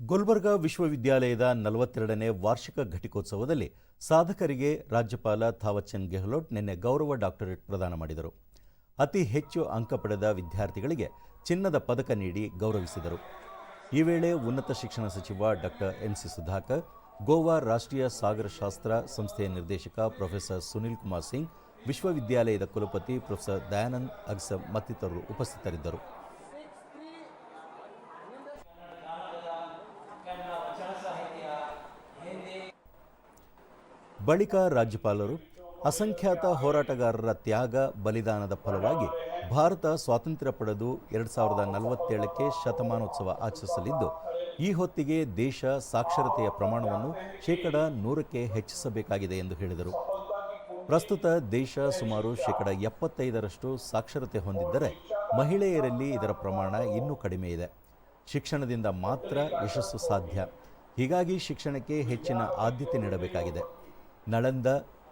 ಗುಲ್ಬರ್ಗಾ ವಿಶ್ವವಿದ್ಯಾಲಯದ ನಲವತ್ತೆರಡನೇ ವಾರ್ಷಿಕ ಘಟಿಕೋತ್ಸವದಲ್ಲಿ ಸಾಧಕರಿಗೆ ರಾಜ್ಯಪಾಲ ಥಾವರ್ಚಂದ್ ಗೆಹ್ಲೋಟ್ ನಿನ್ನೆ ಗೌರವ ಡಾಕ್ಟರೇಟ್ ಪ್ರದಾನ ಮಾಡಿದರು. ಅತಿ ಹೆಚ್ಚು ಅಂಕ ಪಡೆದ ವಿದ್ಯಾರ್ಥಿಗಳಿಗೆ ಚಿನ್ನದ ಪದಕ ನೀಡಿ ಗೌರವಿಸಿದರು. ಈ ವೇಳೆ ಉನ್ನತ ಶಿಕ್ಷಣ ಸಚಿವ ಡಾಕ್ಟರ್ ಎಂಸಿ ಸುಧಾಕರ್, ಗೋವಾ ರಾಷ್ಟ್ರೀಯ ಸಾಗರಶಾಸ್ತ್ರ ಸಂಸ್ಥೆಯ ನಿರ್ದೇಶಕ ಪ್ರೊಫೆಸರ್ ಸುನಿಲ್ ಕುಮಾರ್ ಸಿಂಗ್, ವಿಶ್ವವಿದ್ಯಾಲಯದ ಕುಲಪತಿ ಪ್ರೊಫೆಸರ್ ದಯಾನಂದ್ ಅಗ್ಸಮ್ ಮತ್ತಿತರರು ಉಪಸ್ಥಿತರಿದ್ದರು. ಬಳಿಕ ರಾಜ್ಯಪಾಲರು ಅಸಂಖ್ಯಾತ ಹೋರಾಟಗಾರರ ತ್ಯಾಗ, ಬಲಿದಾನದ ಫಲವಾಗಿ ಭಾರತ ಸ್ವಾತಂತ್ರ್ಯ ಪಡೆದು ಎರಡು ಸಾವಿರದ ನಲವತ್ತೇಳಕ್ಕೆ ಶತಮಾನೋತ್ಸವ ಆಚರಿಸಲಿದ್ದು, ಈ ಹೊತ್ತಿಗೆ ದೇಶ ಸಾಕ್ಷರತೆಯ ಪ್ರಮಾಣವನ್ನು ಶೇಕಡ ನೂರಕ್ಕೆ ಹೆಚ್ಚಿಸಬೇಕಾಗಿದೆ ಎಂದು ಹೇಳಿದರು. ಪ್ರಸ್ತುತ ದೇಶ ಸುಮಾರು ಶೇಕಡ ಎಪ್ಪತ್ತೈದರಷ್ಟು ಸಾಕ್ಷರತೆ ಹೊಂದಿದ್ದರೆ ಮಹಿಳೆಯರಲ್ಲಿ ಇದರ ಪ್ರಮಾಣ ಇನ್ನೂ ಕಡಿಮೆ ಇದೆ. ಶಿಕ್ಷಣದಿಂದ ಮಾತ್ರ ಯಶಸ್ಸು ಸಾಧ್ಯ. ಹೀಗಾಗಿ ಶಿಕ್ಷಣಕ್ಕೆ ಹೆಚ್ಚಿನ ಆದ್ಯತೆ ನೀಡಬೇಕಾಗಿದೆ. ನಳಂದ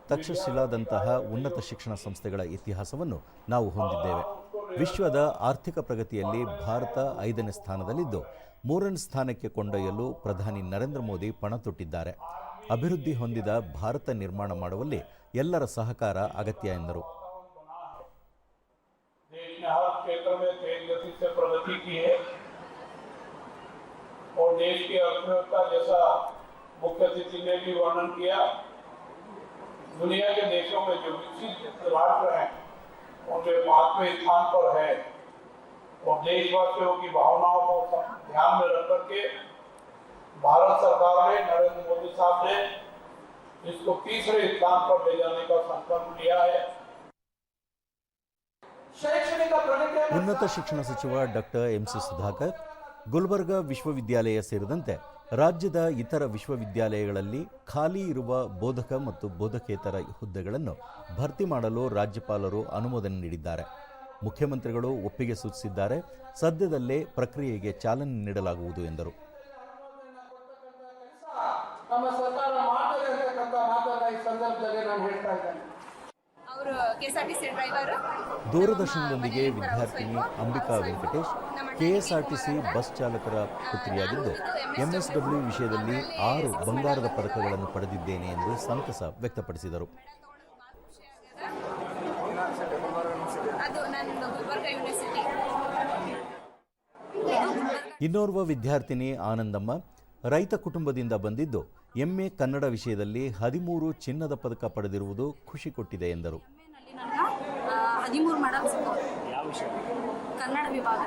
ತಕ್ಷಶಿಲಾದಂತಹ ಉನ್ನತ ಶಿಕ್ಷಣ ಸಂಸ್ಥೆಗಳ ಇತಿಹಾಸವನ್ನು ನಾವು ಹೊಂದಿದ್ದೇವೆ ವಿಶ್ವದ ಆರ್ಥಿಕ ಪ್ರಗತಿಯಲ್ಲಿ ಭಾರತ ಐದನೇ ಸ್ಥಾನದಲ್ಲಿದ್ದು ಮೂರನೇ ಸ್ಥಾನಕ್ಕೆ ಕೊಂಡೊಯ್ಯಲು ಪ್ರಧಾನಿ ನರೇಂದ್ರ ಮೋದಿ ಪಣ ತೊಟ್ಟಿದ್ದಾರೆ ಅಭಿವೃದ್ಧಿ ಹೊಂದಿದ ಭಾರತ ನಿರ್ಮಾಣ ಮಾಡುವಲ್ಲಿ ಎಲ್ಲರ ಸಹಕಾರ ಅಗತ್ಯ ಎಂದರು देश ने हर क्षेत्र में तेज गति से प्रगति की है और देश की अर्थव्यवस्था जैसा मुख्य अतिथि ने भी वर्णन किया दुनिया के देशों में जो विकसित राष्ट्र हैं उनके पांचवें स्थान पर है और देशवासियों की भावनाओं को ध्यान में रख करके भारत सरकार ने नरेंद्र मोदी साहब ने इसको तीसरे स्थान पर ले जाने का संकल्प लिया है ಶೈಕ್ಷಣಿಕ ಪ್ರಗತಿಯ ಉನ್ನತ ಶಿಕ್ಷಣ ಸಚಿವ ಡಾಕ್ಟರ್ ಎಂಸಿ ಸುಧಾಕರ್ Gulbarga ವಿಶ್ವವಿದ್ಯಾಲಯ ಸೇರಿದಂತೆ ರಾಜ್ಯದ ಇತರ ವಿಶ್ವವಿದ್ಯಾಲಯಗಳಲ್ಲಿ ಖಾಲಿ ಇರುವ ಬೋಧಕ ಮತ್ತು ಬೋಧಕೇತರ ಹುದ್ದೆಗಳನ್ನು ಭರ್ತಿ ಮಾಡಲು ರಾಜ್ಯಪಾಲರು ಅನುಮೋದನೆ ನೀಡಿದ್ದಾರೆ. ಮುಖ್ಯಮಂತ್ರಿಗಳು ಒಪ್ಪಿಗೆ ಸೂಚಿಸಿದ್ದಾರೆ. ಸದ್ಯದಲ್ಲೇ ಪ್ರಕ್ರಿಯೆಗೆ ಚಾಲನೆ ನೀಡಲಾಗುವುದು ಎಂದರು. ನಮ್ಮ ಸರ್ಕಾರ ಸಂದರ್ಭದಲ್ಲಿ ನಾನು ಹೇಳ್ತಾ ಇದ್ದೇನೆ. ಅವರು ಡ್ರೈವರ್ ದೂರದರ್ಶನದೊಂದಿಗೆ ವಿದ್ಯಾರ್ಥಿನಿ ಅಂಬಿಕಾ ವೆಂಕಟೇಶ್ ಕೆಎಸ್ಆರ್ಟಿಸಿ ಬಸ್ ಚಾಲಕರ ಪುತ್ರಿಯಾಗಿದ್ದು ಎಂಎಸ್ಡಬ್ಲ್ಯೂ ವಿಷಯದಲ್ಲಿ ಆರು ಬಂಗಾರದ ಪದಕಗಳನ್ನು ಪಡೆದಿದ್ದೇನೆ ಎಂದು ಸಂತಸ ವ್ಯಕ್ತಪಡಿಸಿದರು. ಇನ್ನೋರ್ವ ವಿದ್ಯಾರ್ಥಿನಿ ಆನಂದಮ್ಮ ರೈತ ಕುಟುಂಬದಿಂದ ಬಂದಿದ್ದು ಎಂಎ ಕನ್ನಡ ವಿಷಯದಲ್ಲಿ ಹದಿಮೂರು ಚಿನ್ನದ ಪದಕ ಪಡೆದಿರುವುದು ಖುಷಿ ಕೊಟ್ಟಿದೆ ಎಂದರು. ಹದಿಮೂರು ಮಾಡಲ್ ಸಿಕ್ಕವು ಕನ್ನಡ ವಿಭಾಗ.